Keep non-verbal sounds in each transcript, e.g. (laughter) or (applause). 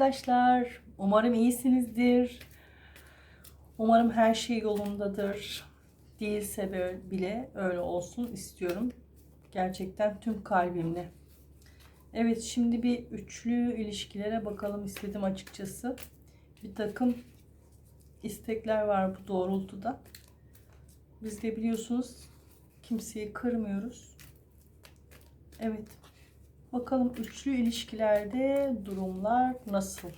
arkadaşlar. Umarım iyisinizdir. Umarım her şey yolundadır. Değilse bile öyle olsun istiyorum. Gerçekten tüm kalbimle. Evet şimdi bir üçlü ilişkilere bakalım istedim açıkçası. Bir takım istekler var bu doğrultuda. Biz de biliyorsunuz kimseyi kırmıyoruz. Evet. Bakalım üçlü ilişkilerde durumlar nasıl?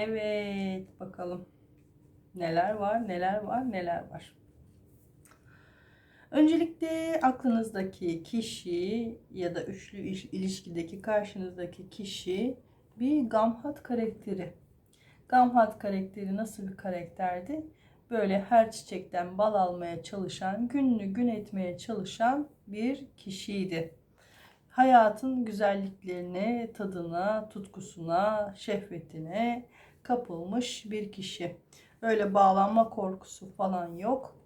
Evet, bakalım. Neler var, neler var, neler var. Öncelikle aklınızdaki kişi ya da üçlü iş- ilişkideki karşınızdaki kişi bir Gamhat karakteri. Gamhat karakteri nasıl bir karakterdi? Böyle her çiçekten bal almaya çalışan, gününü gün etmeye çalışan bir kişiydi. Hayatın güzelliklerine, tadına, tutkusuna, şehvetine kapılmış bir kişi. Öyle bağlanma korkusu falan yok.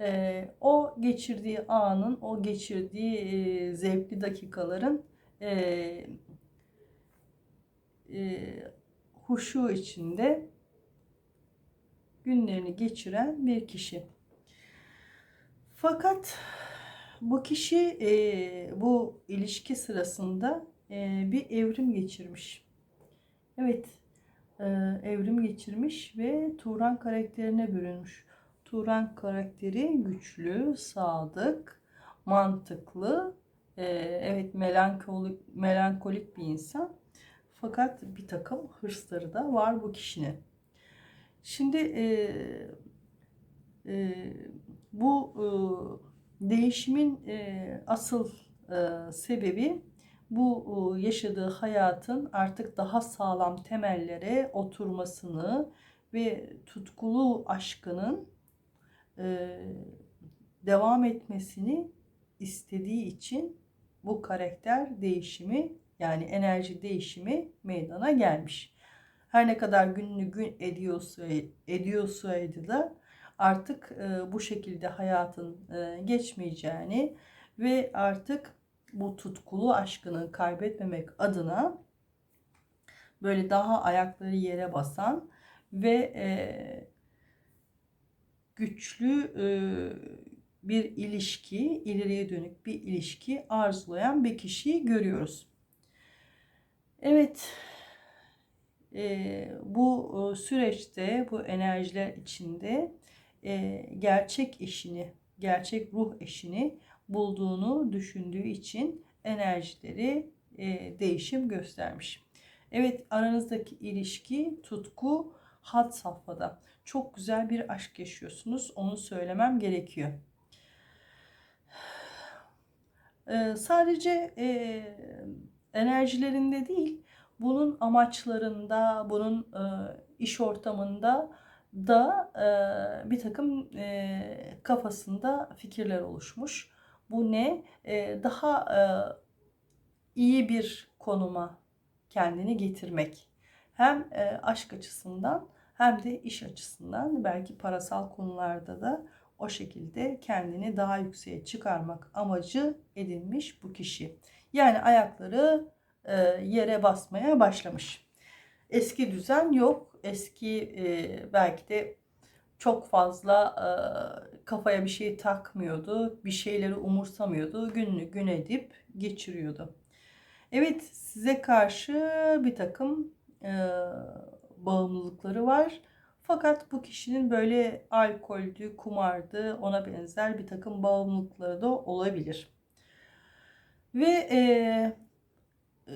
Ee, o geçirdiği anın, o geçirdiği e, zevkli dakikaların e, e, huşu içinde günlerini geçiren bir kişi. Fakat bu kişi e, bu ilişki sırasında e, bir evrim geçirmiş. Evet, e, evrim geçirmiş ve Turan karakterine bürünmüş. Turan karakteri güçlü, sadık, mantıklı, e, evet melankolik, melankolik bir insan. Fakat bir takım hırsları da var bu kişinin. Şimdi e, e, bu e, değişimin e, asıl e, sebebi bu e, yaşadığı hayatın artık daha sağlam temellere oturmasını ve tutkulu aşkının e, devam etmesini istediği için bu karakter değişimi yani enerji değişimi meydana gelmiş. Her ne kadar gününü gün ediyorsa ediyorsaydı da artık e, bu şekilde hayatın geçmeyeceğini ve artık bu tutkulu aşkını kaybetmemek adına böyle daha ayakları yere basan ve e, güçlü e, bir ilişki, ileriye dönük bir ilişki arzulayan bir kişiyi görüyoruz. Evet, e, bu e, süreçte, bu enerjiler içinde e, gerçek eşini, gerçek ruh eşini bulduğunu düşündüğü için enerjileri e, değişim göstermiş. Evet aranızdaki ilişki, tutku had safhada. Çok güzel bir aşk yaşıyorsunuz. Onu söylemem gerekiyor. Ee, sadece e, enerjilerinde değil, bunun amaçlarında, bunun e, iş ortamında da e, bir takım e, kafasında fikirler oluşmuş. Bu ne? E, daha e, iyi bir konuma kendini getirmek. Hem e, aşk açısından hem de iş açısından belki parasal konularda da o şekilde kendini daha yükseğe çıkarmak amacı edinmiş bu kişi. Yani ayakları e, yere basmaya başlamış. Eski düzen yok. Eski belki de çok fazla e, kafaya bir şey takmıyordu. Bir şeyleri umursamıyordu. Gününü gün edip geçiriyordu. Evet size karşı bir takım e, bağımlılıkları var. Fakat bu kişinin böyle alkoldü, kumardı, ona benzer bir takım bağımlılıkları da olabilir. Ve e,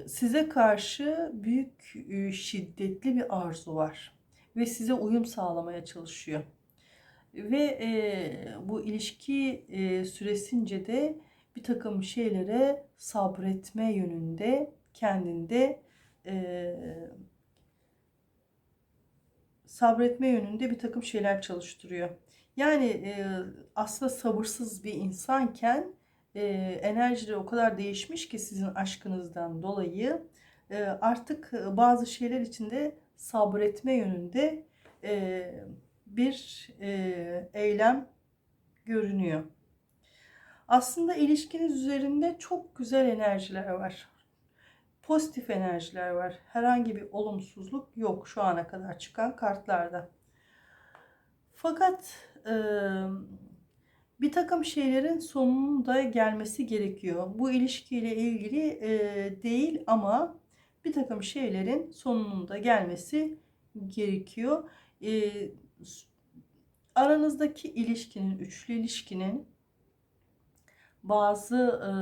size karşı büyük e, şiddetli bir arzu var ve size uyum sağlamaya çalışıyor. Ve e, bu ilişki e, süresince de bir takım şeylere sabretme yönünde kendinde e, sabretme yönünde bir takım şeyler çalıştırıyor. Yani e, aslında sabırsız bir insanken e, enerjileri o kadar değişmiş ki sizin aşkınızdan dolayı e, artık bazı şeyler içinde sabretme yönünde e, bir e, eylem görünüyor. Aslında ilişkiniz üzerinde çok güzel enerjiler var. Pozitif enerjiler var. Herhangi bir olumsuzluk yok şu ana kadar çıkan kartlarda. Fakat e, bir takım şeylerin sonunun da gelmesi gerekiyor. Bu ilişkiyle ilgili e, değil ama bir takım şeylerin sonunun da gelmesi gerekiyor. E, aranızdaki ilişkinin, üçlü ilişkinin bazı e,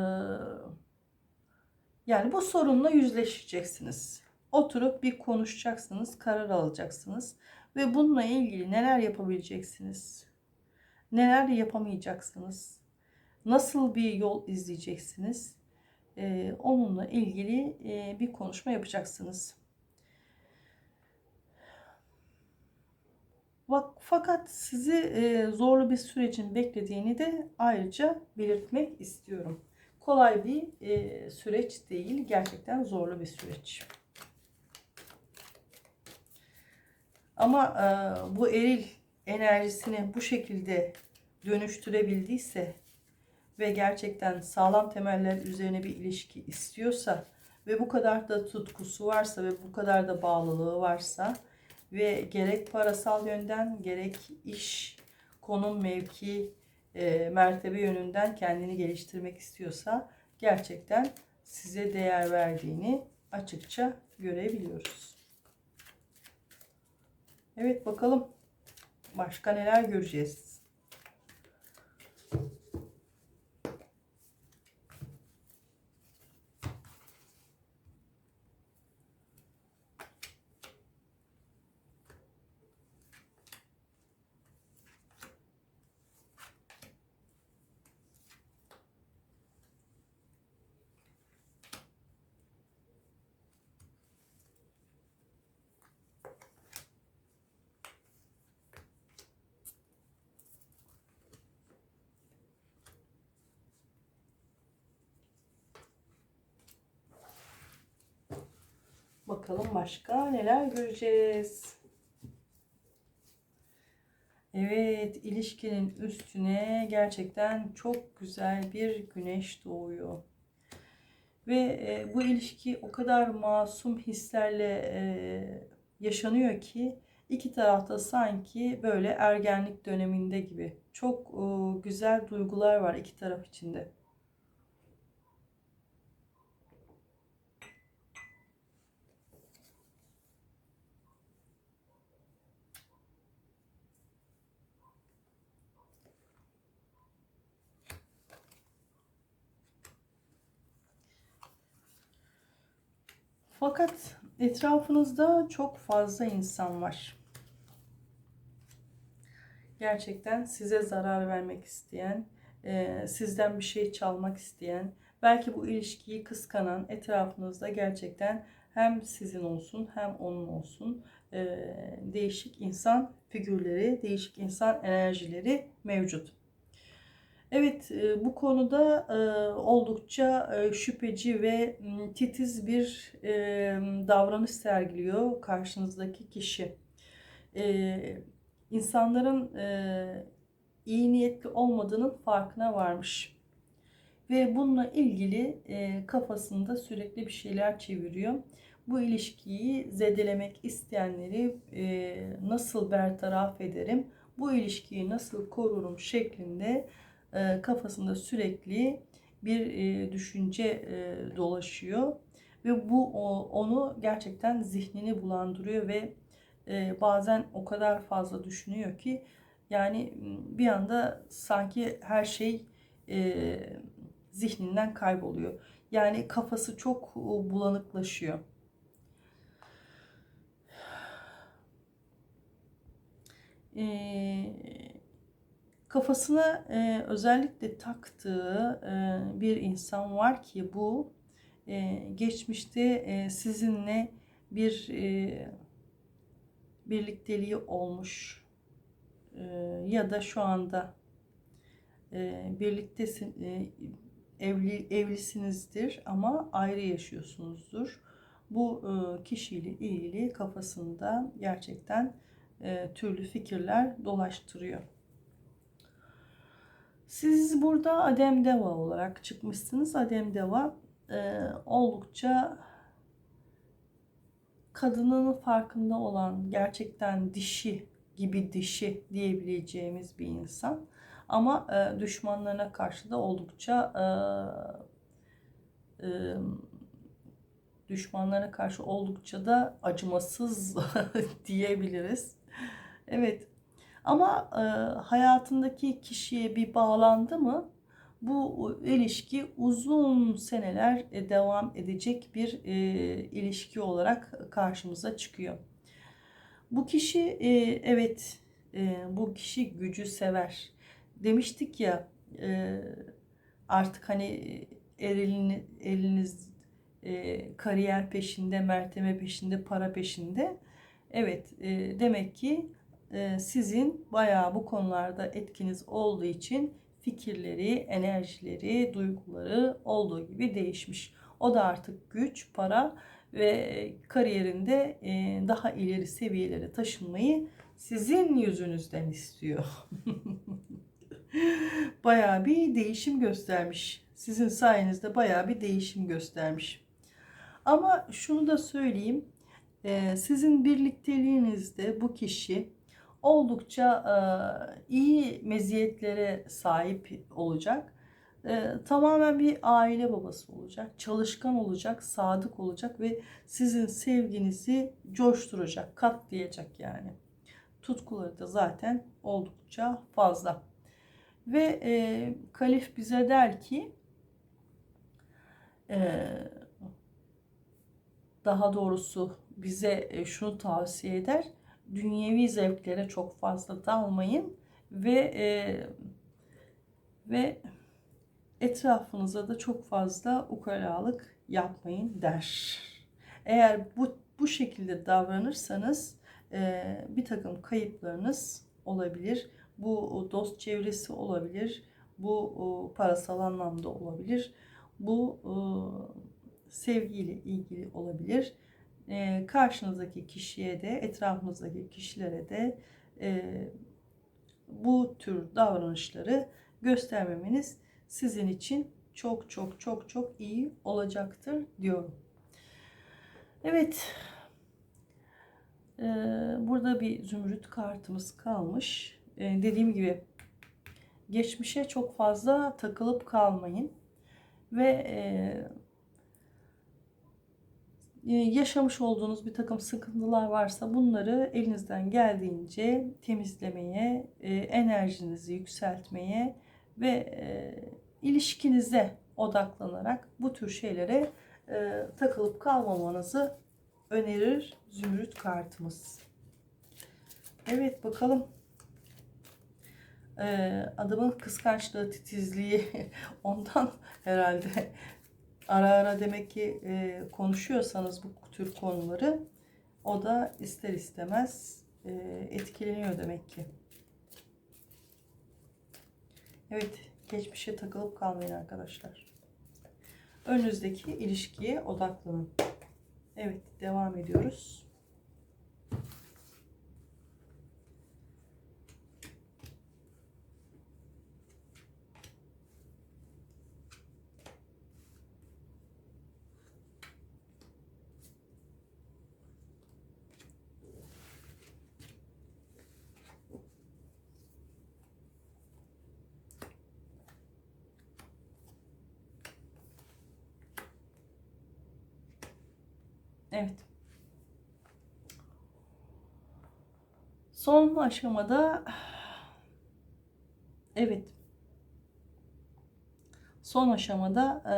yani bu sorunla yüzleşeceksiniz. Oturup bir konuşacaksınız, karar alacaksınız ve bununla ilgili neler yapabileceksiniz? Neler yapamayacaksınız? Nasıl bir yol izleyeceksiniz? Ee, onunla ilgili e, bir konuşma yapacaksınız. Fakat sizi e, zorlu bir sürecin beklediğini de ayrıca belirtmek istiyorum. Kolay bir e, süreç değil, gerçekten zorlu bir süreç. Ama bu eril enerjisini bu şekilde dönüştürebildiyse ve gerçekten sağlam temeller üzerine bir ilişki istiyorsa ve bu kadar da tutkusu varsa ve bu kadar da bağlılığı varsa ve gerek parasal yönden gerek iş, konum, mevki, e, mertebe yönünden kendini geliştirmek istiyorsa gerçekten size değer verdiğini açıkça görebiliyoruz. Evet bakalım başka neler göreceğiz. Bakalım başka neler göreceğiz. Evet, ilişkinin üstüne gerçekten çok güzel bir güneş doğuyor. Ve e, bu ilişki o kadar masum hislerle e, yaşanıyor ki iki tarafta sanki böyle ergenlik döneminde gibi. Çok e, güzel duygular var iki taraf içinde. Fakat etrafınızda çok fazla insan var. Gerçekten size zarar vermek isteyen, e, sizden bir şey çalmak isteyen, belki bu ilişkiyi kıskanan etrafınızda gerçekten hem sizin olsun hem onun olsun e, değişik insan figürleri, değişik insan enerjileri mevcut. Evet e, bu konuda e, oldukça e, şüpheci ve titiz bir davranış sergiliyor karşınızdaki kişi. İnsanların iyi niyetli olmadığının farkına varmış. Ve bununla ilgili kafasında sürekli bir şeyler çeviriyor. Bu ilişkiyi zedelemek isteyenleri nasıl bertaraf ederim, bu ilişkiyi nasıl korurum şeklinde e, kafasında sürekli bir e, düşünce e, dolaşıyor ve bu onu gerçekten zihnini bulandırıyor ve bazen o kadar fazla düşünüyor ki yani bir anda sanki her şey zihninden kayboluyor. Yani kafası çok bulanıklaşıyor. E, kafasına e, özellikle taktığı e, bir insan var ki bu e, geçmişte e, sizinle bir e, birlikteliği olmuş e, ya da şu anda e, birliktesin e, evli evlisinizdir ama ayrı yaşıyorsunuzdur. Bu e, kişiyle ilgili kafasında gerçekten e, türlü fikirler dolaştırıyor. Siz burada Adem Deva olarak çıkmışsınız. Adem Deva e, oldukça kadının farkında olan gerçekten dişi gibi dişi diyebileceğimiz bir insan. Ama e, düşmanlarına karşı da oldukça e, e, düşmanlarına karşı oldukça da acımasız (laughs) diyebiliriz. Evet. Ama e, hayatındaki kişiye bir bağlandı mı bu ilişki uzun seneler e, devam edecek bir e, ilişki olarak karşımıza çıkıyor. Bu kişi e, evet e, bu kişi gücü sever. Demiştik ya e, artık hani elini, eliniz e, kariyer peşinde, mertebe peşinde, para peşinde. Evet e, demek ki e, sizin bayağı bu konularda etkiniz olduğu için fikirleri, enerjileri, duyguları olduğu gibi değişmiş. O da artık güç, para ve kariyerinde e, daha ileri seviyelere taşınmayı sizin yüzünüzden istiyor. (laughs) bayağı bir değişim göstermiş. Sizin sayenizde bayağı bir değişim göstermiş. Ama şunu da söyleyeyim. E, sizin birlikteliğinizde bu kişi oldukça e, iyi meziyetlere sahip olacak. E, tamamen bir aile babası olacak, çalışkan olacak, sadık olacak ve sizin sevginizi coşturacak, katlayacak yani. Tutkuları da zaten oldukça fazla. Ve e, kalif bize der ki e, daha doğrusu bize şunu tavsiye eder dünyevi zevklere çok fazla dalmayın ve e, ve etrafınıza da çok fazla ukalalık yapmayın der. Eğer bu bu şekilde davranırsanız e, bir takım kayıplarınız olabilir. Bu dost çevresi olabilir. Bu parasal anlamda olabilir. Bu sevgiyle ilgili olabilir e, karşınızdaki kişiye de etrafınızdaki kişilere de e, bu tür davranışları göstermemeniz sizin için çok çok çok çok iyi olacaktır diyorum. Evet. Ee, burada bir zümrüt kartımız kalmış. Ee, dediğim gibi geçmişe çok fazla takılıp kalmayın. Ve e, yaşamış olduğunuz bir takım sıkıntılar varsa bunları elinizden geldiğince temizlemeye, e, enerjinizi yükseltmeye ve e, ilişkinize odaklanarak bu tür şeylere e, takılıp kalmamanızı önerir zümrüt kartımız. Evet bakalım adamın kıskançlığı, titizliği (laughs) ondan herhalde ara ara demek ki e, konuşuyorsanız bu tür konuları o da ister istemez e, etkileniyor demek ki. Evet, geçmişe takılıp kalmayın arkadaşlar. Önünüzdeki ilişkiye odaklanın. Evet, devam ediyoruz. Evet. Son aşamada evet son aşamada e,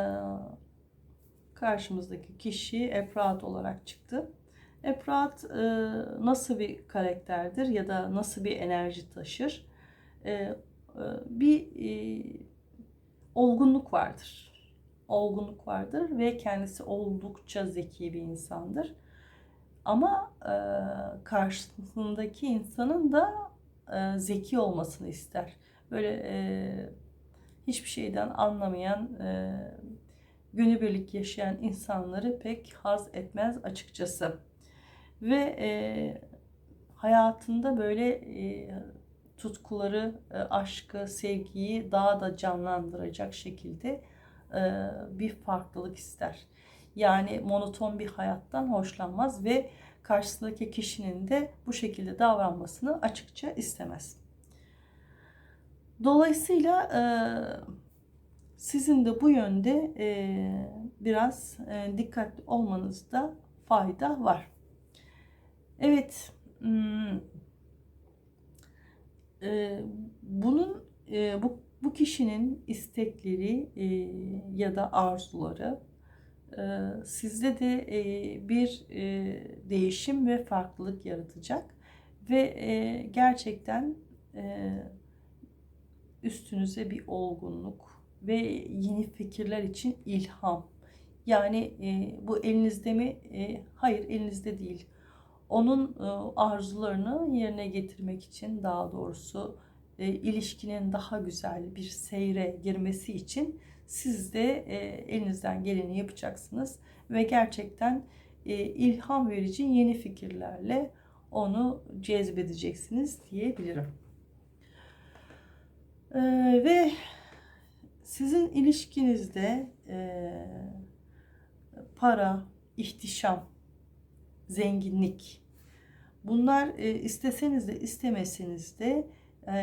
karşımızdaki kişi Efrat olarak çıktı. Efrat e, nasıl bir karakterdir ya da nasıl bir enerji taşır? E, e, bir e, olgunluk vardır. Olgunluk vardır ve kendisi oldukça zeki bir insandır. Ama e, karşısındaki insanın da e, zeki olmasını ister. Böyle e, hiçbir şeyden anlamayan, e, günübirlik yaşayan insanları pek haz etmez açıkçası. Ve e, hayatında böyle e, tutkuları, e, aşkı, sevgiyi daha da canlandıracak şekilde bir farklılık ister. Yani monoton bir hayattan hoşlanmaz ve karşısındaki kişinin de bu şekilde davranmasını açıkça istemez. Dolayısıyla e, sizin de bu yönde e, biraz e, dikkatli olmanızda fayda var. Evet, bunun bu bu kişinin istekleri ya da arzuları sizde de bir değişim ve farklılık yaratacak ve gerçekten üstünüze bir olgunluk ve yeni fikirler için ilham. Yani bu elinizde mi? hayır elinizde değil. Onun arzularını yerine getirmek için daha doğrusu ilişkinin daha güzel bir seyre girmesi için siz de e, elinizden geleni yapacaksınız ve gerçekten e, ilham verici yeni fikirlerle onu cezbedeceksiniz diyebilirim. E, ve sizin ilişkinizde e, para, ihtişam, zenginlik bunlar e, isteseniz de istemeseniz de e,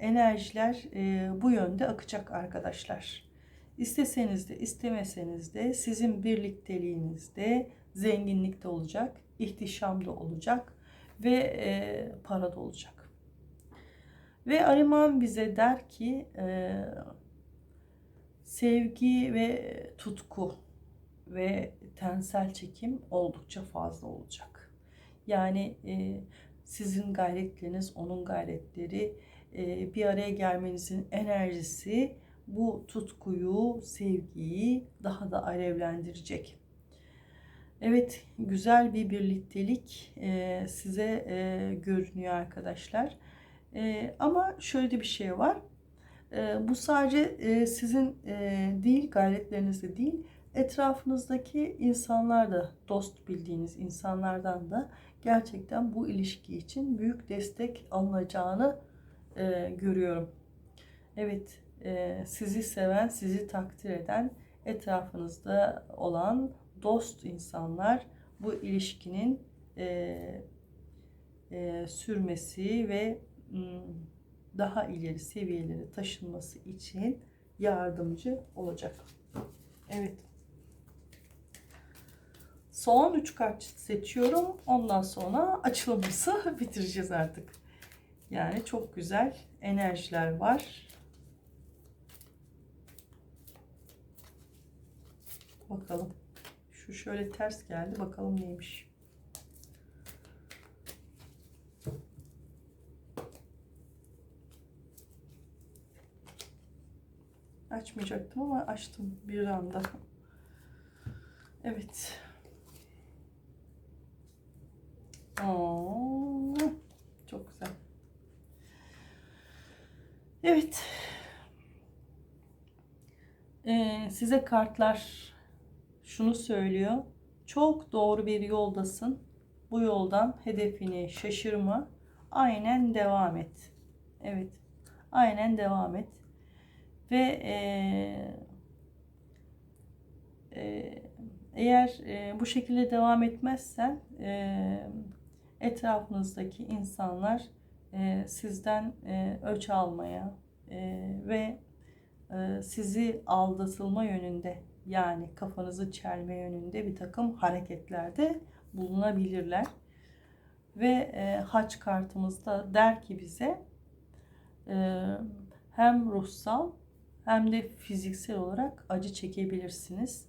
enerjiler e, bu yönde akacak arkadaşlar. İsteseniz de istemeseniz de sizin birlikteliğinizde zenginlik de olacak, ihtişam da olacak ve e, para da olacak. Ve Ariman bize der ki e, sevgi ve tutku ve tensel çekim oldukça fazla olacak. Yani e, sizin gayretleriniz, onun gayretleri, e, bir araya gelmenizin enerjisi bu tutkuyu, sevgiyi daha da alevlendirecek. Evet, güzel bir birliktelik e, size e, görünüyor arkadaşlar. E, ama şöyle bir şey var. Bu sadece sizin değil, gayretlerinizde değil, etrafınızdaki insanlar da, dost bildiğiniz insanlardan da gerçekten bu ilişki için büyük destek alınacağını görüyorum. Evet, sizi seven, sizi takdir eden etrafınızda olan dost insanlar bu ilişkinin e, e, sürmesi ve daha ileri seviyelere taşınması için yardımcı olacak. Evet. Son 3 kart seçiyorum. Ondan sonra açılımımızı (laughs) bitireceğiz artık. Yani çok güzel enerjiler var. Bakalım. Şu şöyle ters geldi. Bakalım neymiş. Açmayacaktım ama açtım bir anda. Evet. Oo, çok güzel. Evet. Ee, size kartlar şunu söylüyor. Çok doğru bir yoldasın. Bu yoldan hedefini şaşırma. Aynen devam et. Evet. Aynen devam et. Ve e, e, eğer e, bu şekilde devam etmezsen e, etrafınızdaki insanlar e, sizden e, ölç almaya e, ve e, sizi aldatılma yönünde yani kafanızı çelme yönünde bir takım hareketlerde bulunabilirler. Ve e, haç kartımızda der ki bize e, hem ruhsal hem de fiziksel olarak acı çekebilirsiniz.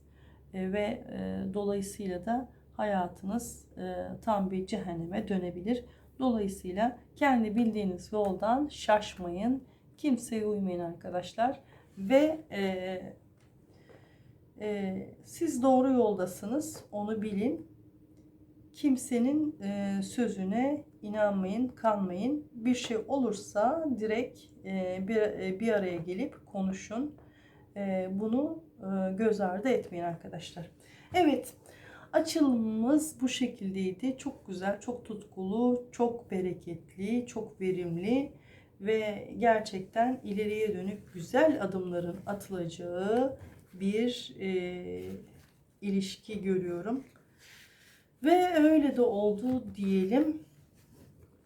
E, ve e, dolayısıyla da hayatınız e, tam bir cehenneme dönebilir. Dolayısıyla kendi bildiğiniz yoldan şaşmayın. Kimseye uymayın arkadaşlar. Ve e, e, siz doğru yoldasınız. Onu bilin. Kimsenin e, sözüne inanmayın, kanmayın. Bir şey olursa direkt e, bir, e, bir araya gelip konuşun. E, bunu e, göz ardı etmeyin arkadaşlar. Evet. Açılımımız bu şekildeydi. Çok güzel, çok tutkulu, çok bereketli, çok verimli ve gerçekten ileriye dönük güzel adımların atılacağı bir e, ilişki görüyorum. Ve öyle de oldu diyelim.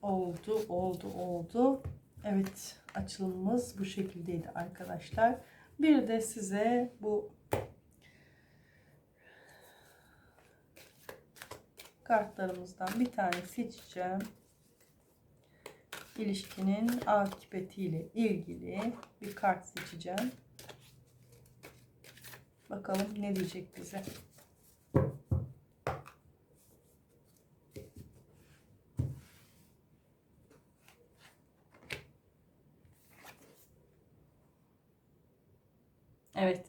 Oldu, oldu, oldu. Evet, açılımımız bu şekildeydi arkadaşlar. Bir de size bu kartlarımızdan bir tane seçeceğim. İlişkinin akıbetiyle ilgili bir kart seçeceğim. Bakalım ne diyecek bize. Evet.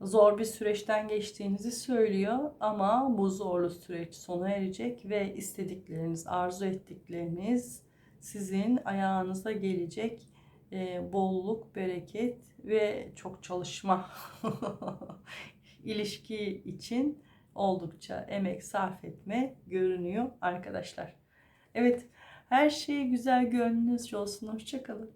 Zor bir süreçten geçtiğinizi söylüyor ama bu zorlu süreç sona erecek ve istedikleriniz, arzu ettikleriniz sizin ayağınıza gelecek. Ee, bolluk, bereket ve çok çalışma (laughs) ilişki için oldukça emek sarf etme görünüyor arkadaşlar. Evet, her şey güzel gönlünüzce olsun. Hoşçakalın.